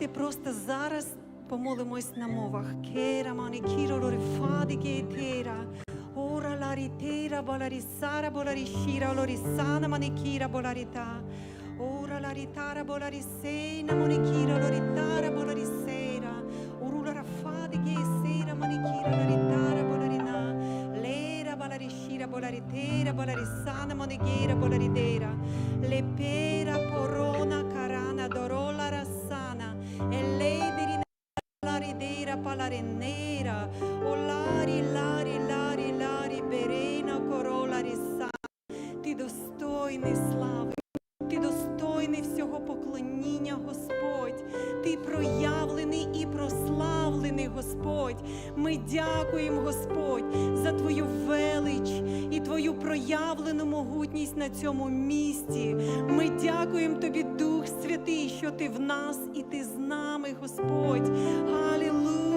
Давайте просто зараз помолимось на мовах. Кера мани кіро лорі фади гетера. Ора ларі тера боларі сара боларі шіра лорі сана мани кіра боларі та. Ora la ritara bola risena monichira lo ritara bola risera urula rafadi che sera manichira lo ritara bola rina lera bola rishira bola ritera ridera palarenera o lari lari lari berena corola risana ти достойний слави, ти достойний всього поклоніння, Господь. Ти проявлений і прославлений, Господь. Ми дякуємо, Господь, за Твою велич і Твою проявлену могутність на цьому місці. Ми дякуємо Тобі, Дух Святий, що Ти в нас і Ти з нами, Господь. Алілуя!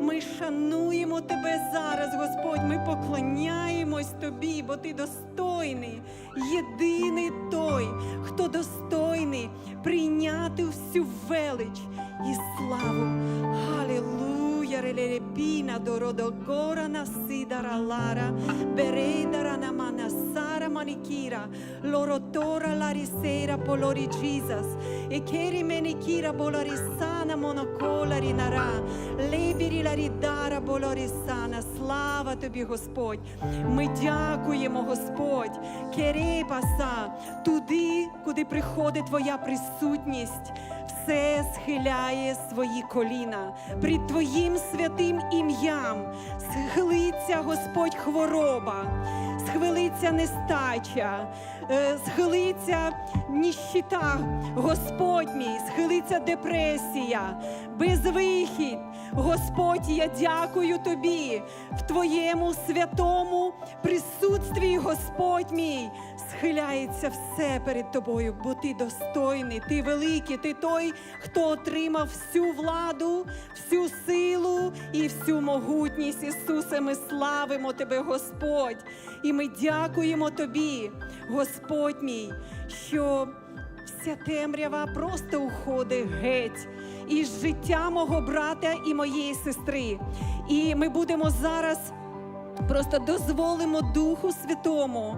Ми шануємо Тебе зараз, Господь. Ми поклоняємось Тобі, бо Ти достойний, єдиний той, хто достойний прийняти всю велич і славу. Алілуя! Релеребіна дородогора насидара лара, бередара намана маникіра, лоротора ларісера полорі Джізас, e keri menikira bolorisana monokоларі нара, лебірі ларідара болорісана. Слава тобі, Господь! Ми дякуємо, Господь, керепаса, туди, куди приходить Твоя присутність. Все схиляє свої коліна пред Твоїм святим ім'ям. Схилиться, Господь, хвороба, схилиться нестача, е, схилиться ніщита, Господь мій, схилиться депресія, безвихідь. Господь, я дякую тобі в Твоєму святому присутстві, Господь мій. Схиляється все перед тобою, бо ти достойний, ти великий, ти той, хто отримав всю владу, всю силу і всю могутність. Ісусе, ми славимо Тебе, Господь. І ми дякуємо Тобі, Господь мій, що вся темрява просто уходить геть із життя мого брата і моєї сестри. І ми будемо зараз. Просто дозволимо Духу Святому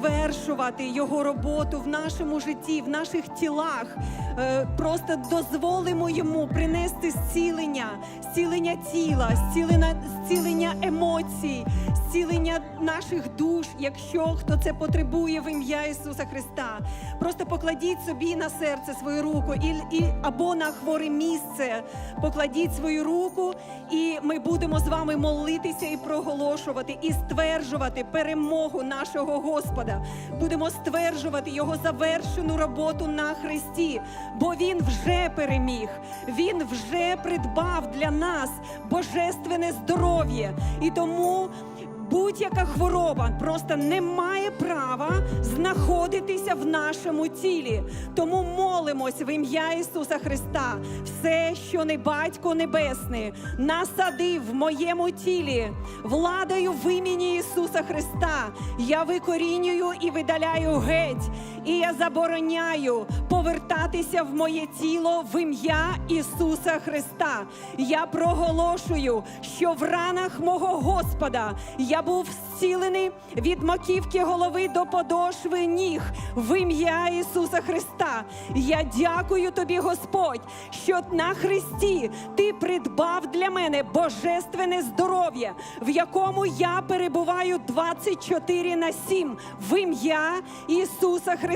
звершувати його роботу в нашому житті, в наших тілах. Е, просто дозволимо йому принести зцілення, зцілення тіла, зцілення, зцілення емоцій, зцілення наших душ, якщо хто це потребує в ім'я Ісуса Христа. Просто покладіть собі на серце свою руку і, і, або на хворе місце. Покладіть свою руку, і ми будемо з вами молитися і проголошувати, і стверджувати перемогу нашого Господа. Будемо стверджувати Його завершену роботу на Христі, бо Він вже переміг, Він вже придбав для нас божественне здоров'я. І тому будь-яка хвороба просто не має права знаходитися в нашому тілі. Тому молимось в ім'я Ісуса Христа. Все, що не батько небесний, насадив в моєму тілі, владою в імені Ісуса Христа. Я викорінюю і видаляю геть, і я забороняю повертатися в моє тіло в ім'я Ісуса Христа. Я проголошую, що в ранах мого Господа я був зцілений від маківки голови до подошви ніг в ім'я Ісуса Христа. Я дякую тобі, Господь, що на Христі ти придбав для мене божественне здоров'я, в якому я перебуваю 24 на 7 в ім'я Ісуса Христа.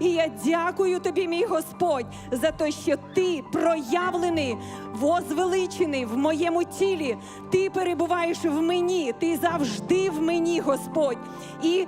І я дякую тобі, мій Господь, за те, що ти проявлений, возвеличений в моєму тілі. Ти перебуваєш в мені, ти завжди в мені, Господь. І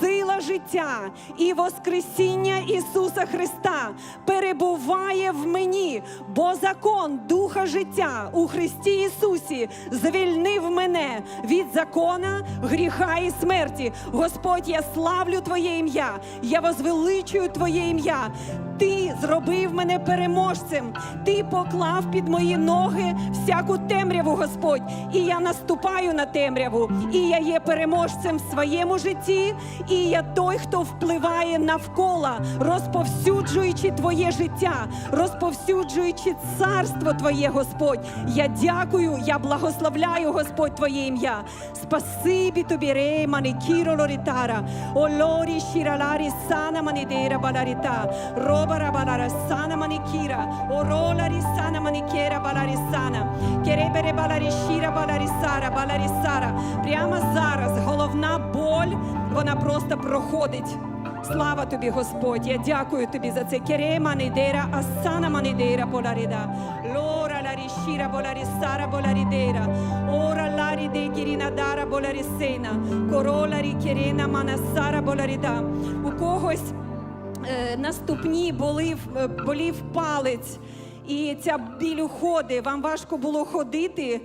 сила життя і Воскресіння Ісуса Христа перебуває в мені, бо закон Духа життя у Христі Ісусі звільнив мене від закона, гріха і смерті. Господь, я славлю Твоє ім'я, я возвеличую Твоє ім'я. ти зробив мене переможцем. Ти поклав під мої ноги всяку темряву, Господь. І я наступаю на темряву. І я є переможцем в своєму житті. І я той, хто впливає навколо, розповсюджуючи Твоє життя, розповсюджуючи царство Твоє, Господь. Я дякую, я благословляю, Господь, Твоє ім'я. Спасибі тобі, ре, маникіро лорітара, олорі шіраларі сана манідера баларіта, робара балара сана манікіра, ороларі сана манікера баларі сана, керебере баларі шіра баларі сара, баларі сара. Прямо зараз головна боль, вона просто проходить. Слава тобі, Господь! Я дякую тобі за це. Кере манідера, асана манідера поларіда. Лора ларі шіра боларі сара боларідера. Ора ларі де кіріна дара боларісена. Короларі керена манасара боларіда. У когось е, наступні болів, е, болів палець. І ця біль уходить, вам важко було ходити, е,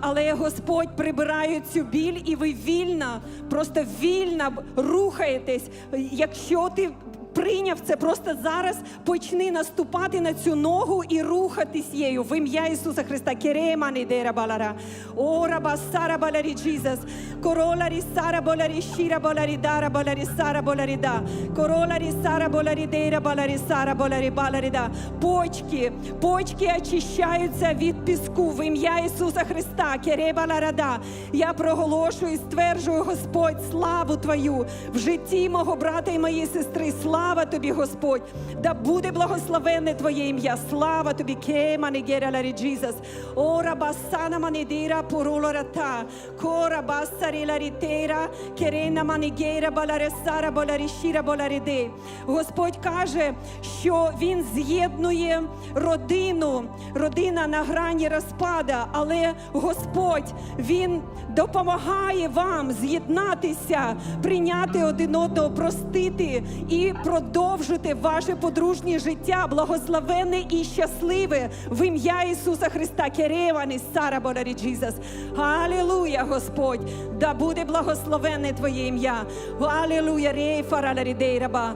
але Господь прибирає цю біль, і ви вільно, просто вільно рухаєтесь. Якщо ти прийняв це, просто зараз почни наступати на цю ногу і рухатись її в ім'я Ісуса Христа. Керемани дера балара. Ора басара баларі Джізас. Короларі сара боларі шіра боларі дара боларі сара боларі да. Короларі сара боларі дера баларі сара боларі баларі да. Почки, почки очищаються від піску в ім'я Ісуса Христа. Керебаларада. Я проголошую і стверджую, Господь, славу Твою в житті мого брата і моєї сестри. Слава тобі, Господь. Да буде благословенне Твоє ім'я. Слава тобі, Кемани Гераларі Джізас. Ора басана манедера поролората. Кора басарі ларітера. Керена манігера баларесара баларішіра баларіде. Господь каже, що Він з'єднує родину. Родина на грані розпада, але Господь Він допомагає вам з'єднатися, прийняти один одного, простити і продовжити ваше подружнє життя, благословенне і щасливе в ім'я Ісуса Христа. Кереваний Сара Боларі Джізас. Алілуя, Господь! Да буде благословенне Твоє ім'я. Алілуя, рей фараларідейраба.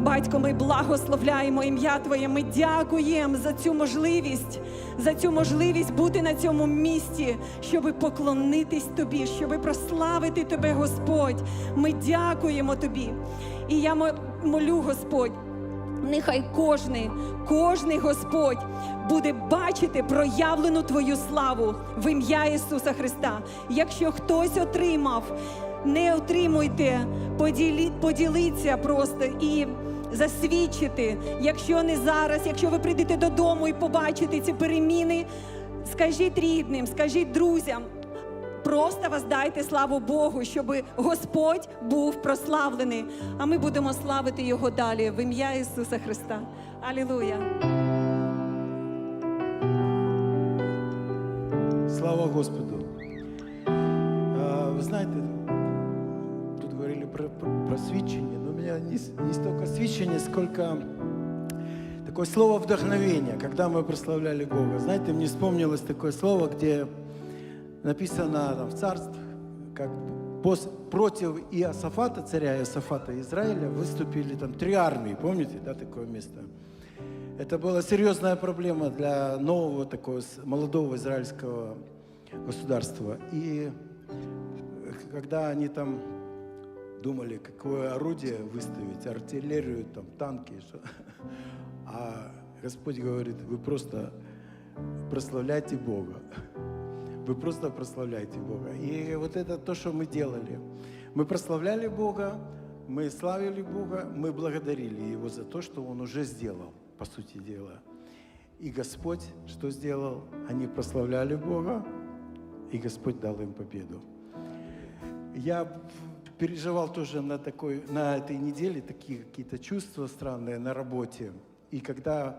Батько, ми благословляємо ім'я Твоє. Ми дякуємо за цю можливість, за цю можливість бути на цьому місці, щоб поклонитись Тобі, щоб прославити Тебе, Господь. Ми дякуємо Тобі. І я мо- молю, Господь. Нехай кожний, кожний Господь буде бачити проявлену Твою славу в ім'я Ісуса Христа. Якщо хтось отримав, не отримуйте, поділі, поділіться просто і засвідчити. Якщо не зараз, якщо ви прийдете додому і побачите ці переміни, скажіть рідним, скажіть друзям. Просто воздайте славу Богу, щоб Господь був прославлений. А ми будемо славити Його далі в ім'я Ісуса Христа. Алілуя! Слава Господу. А, Вы знаете, тут говорили про, про, про свідчення, но у меня не, не столько свідчення, сколько такое слово вдохновения, когда мы прославляли Бога. Знаете, мне вспомнилось такое слово, где написано там, в царстве, как против Иосафата, царя Иосафата Израиля, выступили там три армии, помните, да, такое место? Это была серьезная проблема для нового такого молодого израильского государства. И э, когда они там думали, какое орудие выставить, артиллерию, там, танки, что... а Господь говорит, вы просто прославляйте Бога. Вы просто прославляйте Бога. И вот это то, что мы делали. Мы прославляли Бога, мы славили Бога, мы благодарили Его за то, что Он уже сделал, по сути дела. И Господь что сделал? Они прославляли Бога, и Господь дал им победу. Я переживал тоже на, такой, на этой неделе такие какие-то чувства странные на работе. И когда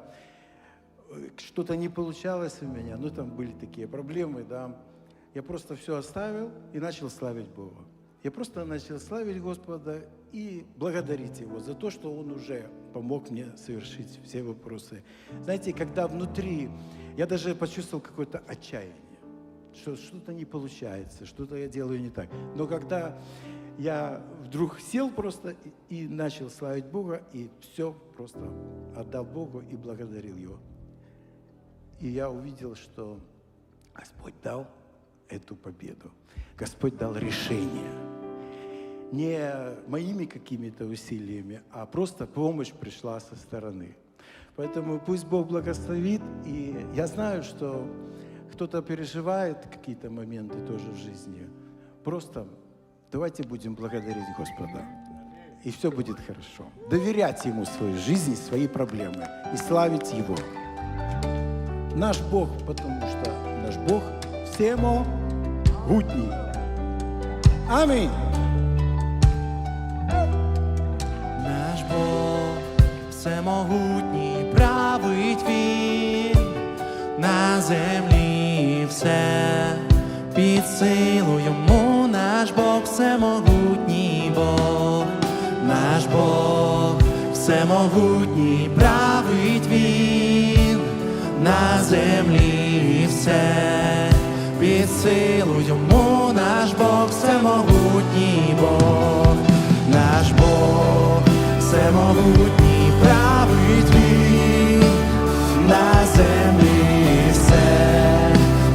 что-то не получалось у меня, ну там были такие проблемы, да, я просто все оставил и начал славить Бога. Я просто начал славить Господа и благодарить Его за то, что Он уже помог мне совершить все вопросы. Знаете, когда внутри, я даже почувствовал какое-то отчаяние. что что-то не получается, что-то я делаю не так. Но когда я вдруг сел просто и, начал славить Бога, и все просто отдал Богу и благодарил Его. И я увидел, что Господь дал эту победу. Господь дал решение. Не моими какими-то усилиями, а просто помощь пришла со стороны. Поэтому пусть Бог благословит. И я знаю, что кто-то переживает какие-то моменты тоже в жизни. Просто давайте будем благодарить Господа. И все будет хорошо. Доверять Ему свою жизнь, свои проблемы и славить Его. Наш Бог, потому что наш Бог всемогутний. Аминь. Наш Бог всемогутній править він на землі все під силу йому наш Бог всемогутній Бог, наш Бог всемогутній править на землі все. Під силу йому наш Бог всемогутній Бог, наш Бог всемогутній править він на землі все.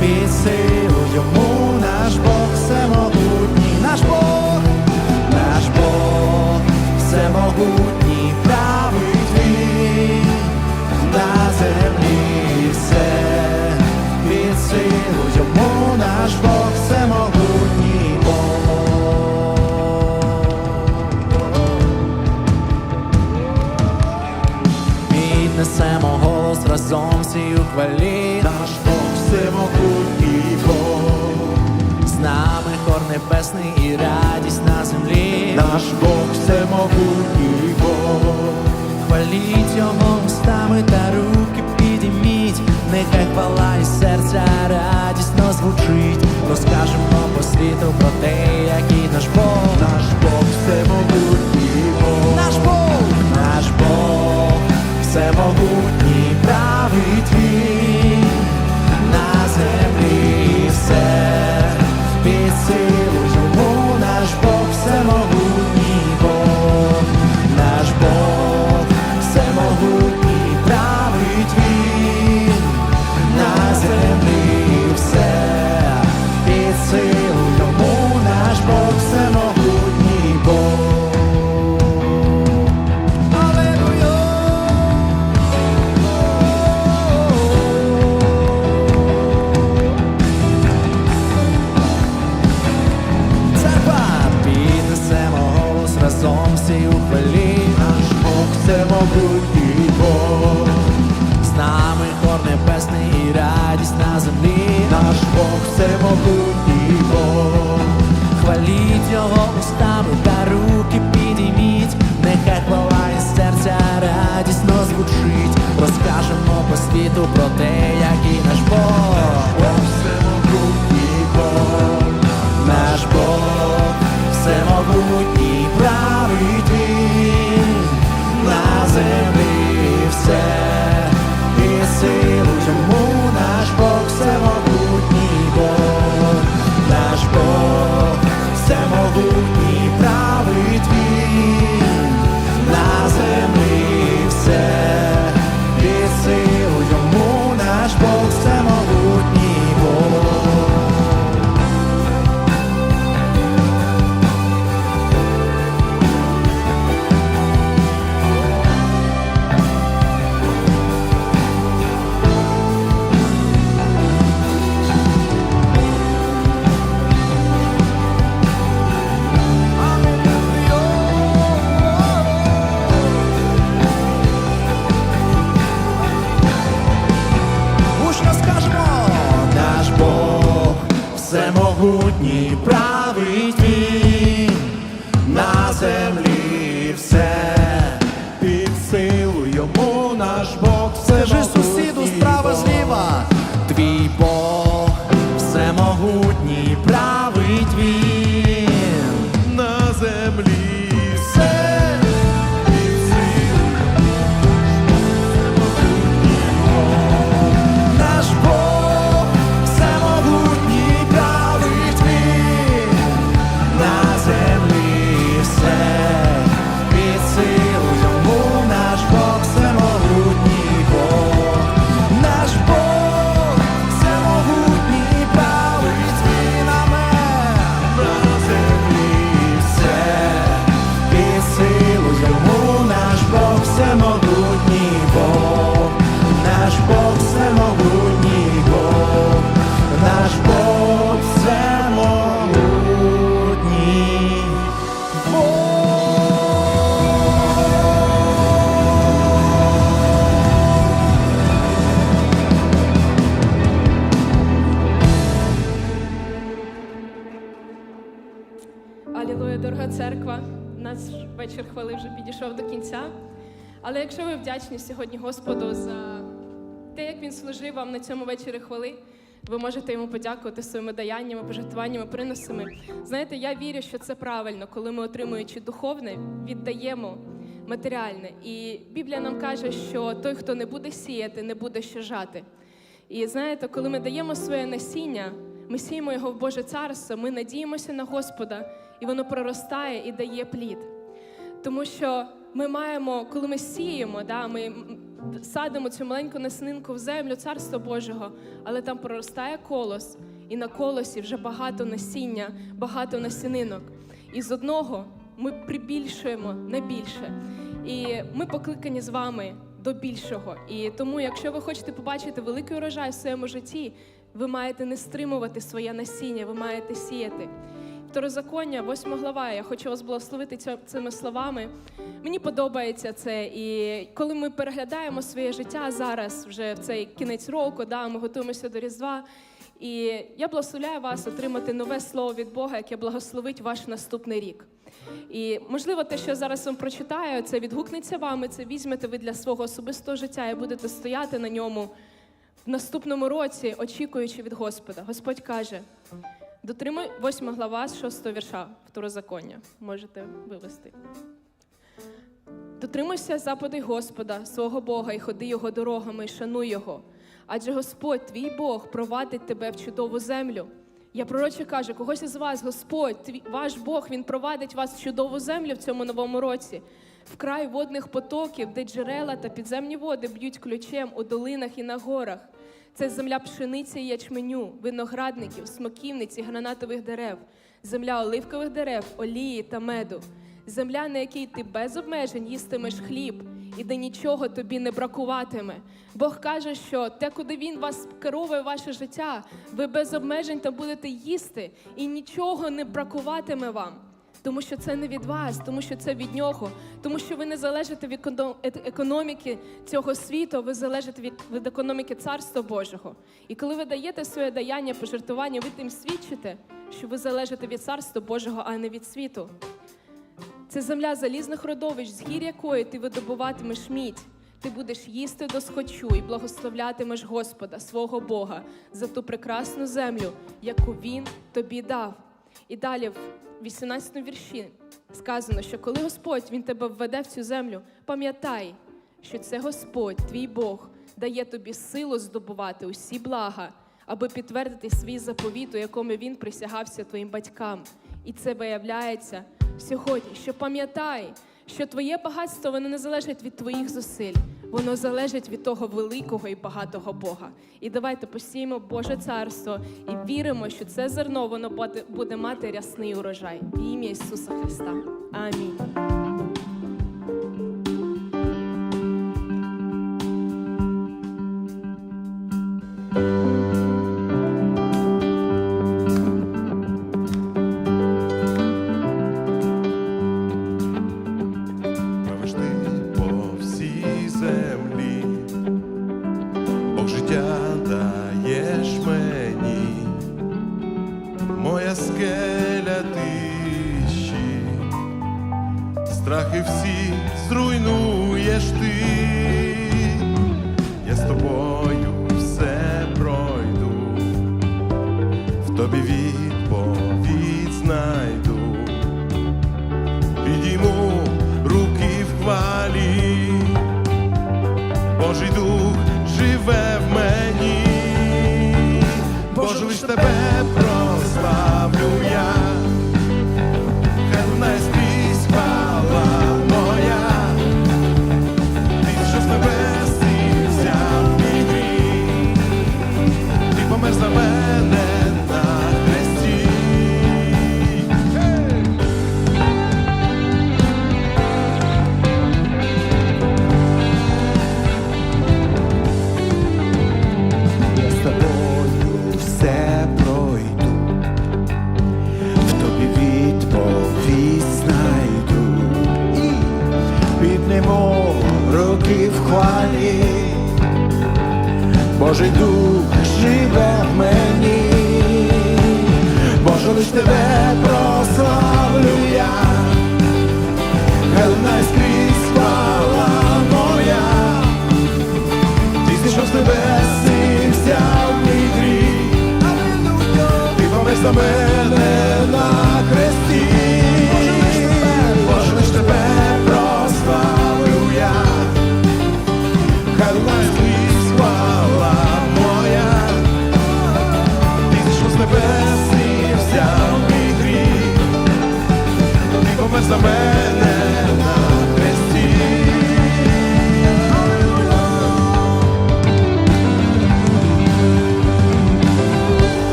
Під силу йому силу йому наш Бог всемогутній Бог. Піднесемо голос разом всі у хвалі. Наш Бог всемогутній Бог. З нами хор небесний і радість на землі. Наш Бог всемогутній Бог. Хваліть його Хвала серця радісно звучить. Розкажемо по світу про те, який наш Бог. Наш Бог всемогутній Бог. Наш Бог, наш Бог, всемогутній править він на землі все під силу радісно звучить, розкажемо по світу про те, який наш Бог. Кінця. Але якщо ви вдячні сьогодні Господу за те, як він служив вам на цьому вечорі хвали, ви можете йому подякувати своїми даяннями, пожертвуваннями, приносами. Знаєте, я вірю, що це правильно, коли ми, отримуючи духовне, віддаємо матеріальне. І Біблія нам каже, що той, хто не буде сіяти, не буде що жати. І знаєте, коли ми даємо своє насіння, ми сіємо його в Боже царство, ми надіємося на Господа, і воно проростає і дає плід. Тому що ми маємо, коли ми сіємо, да, ми садимо цю маленьку наснинку в землю Царства Божого, але там проростає колос, і на колосі вже багато насіння, багато насінинок. І з одного ми прибільшуємо на більше. І ми покликані з вами до більшого. І тому, якщо ви хочете побачити великий урожай в своєму житті, ви маєте не стримувати своє насіння, ви маєте сіяти. Второзаконня, 8 глава. Я хочу вас благословити цими словами. Мені подобається це. І коли ми переглядаємо своє життя зараз, вже в цей кінець року, да, ми готуємося до Різдва. І я благословляю вас отримати нове слово від Бога, яке благословить ваш наступний рік. І можливо, те, що я зараз вам прочитаю, це відгукнеться вам, і це візьмете ви для свого особистого життя і будете стояти на ньому в наступному році, очікуючи від Господа. Господь каже: дотримуй 8 глава з 6 вірша второзаконня. Можете вивести. Дотримуйся запади Господа, свого Бога, і ходи його дорогами, і шануй його. Адже Господь, твій Бог, провадить тебе в чудову землю. Я пророче кажу, когось із вас, Господь, твій, ваш Бог, Він провадить вас в чудову землю в цьому новому році, в край водних потоків, де джерела та підземні води б'ють ключем у долинах і на горах. Це земля пшениці і ячменю, виноградників, смоківниць і гранатових дерев, земля оливкових дерев, олії та меду, земля, на якій ти без обмежень їстимеш хліб, і де нічого тобі не бракуватиме. Бог каже, що те, куди він вас керує ваше життя, ви без обмежень там будете їсти, і нічого не бракуватиме вам. Тому що це не від вас, тому що це від нього, тому що ви не залежите від економіки цього світу, ви залежите від економіки Царства Божого. І коли ви даєте своє даяння, пожертвування, ви тим свідчите, що ви залежите від Царства Божого, а не від світу. Це земля залізних родовищ, з гір якої ти видобуватимеш мідь. Ти будеш їсти до схочу і благословлятимеш Господа, свого Бога, за ту прекрасну землю, яку Він тобі дав. І далі, в 18 вірші, сказано, що коли Господь Він тебе введе в цю землю, пам'ятай, що це Господь, твій Бог, дає тобі силу здобувати усі блага, аби підтвердити свій заповіт, у якому він присягався твоїм батькам. І це виявляється сьогодні, що пам'ятай, що твоє багатство воно не залежить від твоїх зусиль, воно залежить від того великого і багатого Бога. І давайте посіємо Боже царство і віримо, що це зерно воно буде- мати рясний урожай. В ім'я Ісуса Христа. Амінь.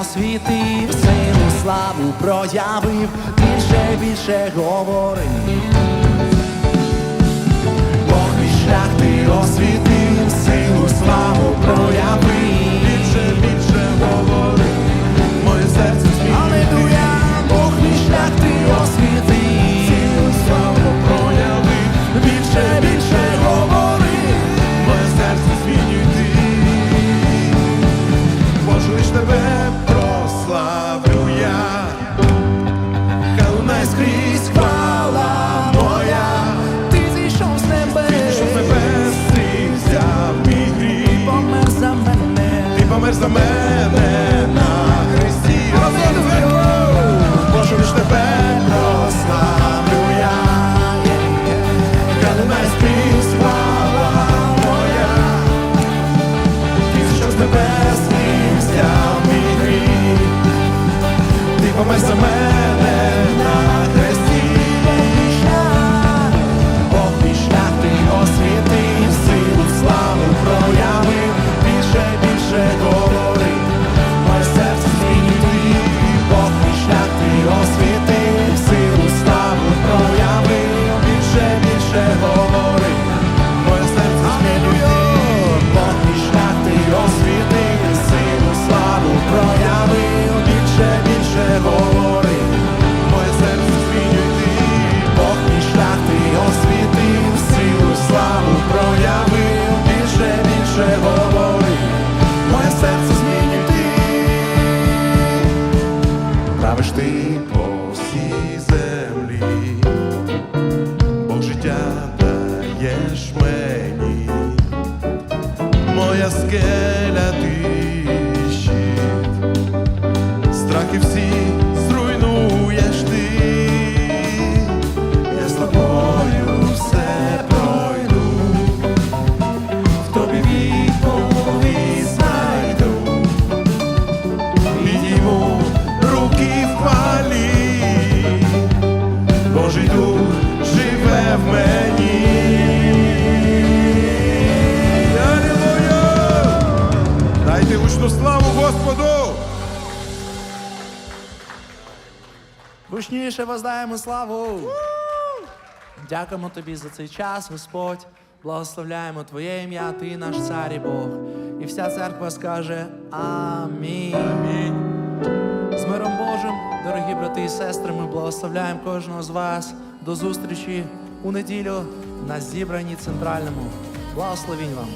освітив, сину славу проявив, більше, більше говори. Бог мій шлях ти освітив, сину славу проявив, більше, більше говори, моє серце сміє. Аллилуйя, Бог мій шлях ти освітив, сину славу проявив, більше, більше говори, моє серце змінюй ти. Боже, лиш тебе. гучніше воздаємо славу. Дякуємо тобі за цей час, Господь. Благословляємо Твоє ім'я, Ти наш цар і Бог. І вся церква скаже Амінь. З миром Божим, дорогі брати і сестри, ми благословляємо кожного з вас до зустрічі у неділю на зібранні центральному. Благословінь вам.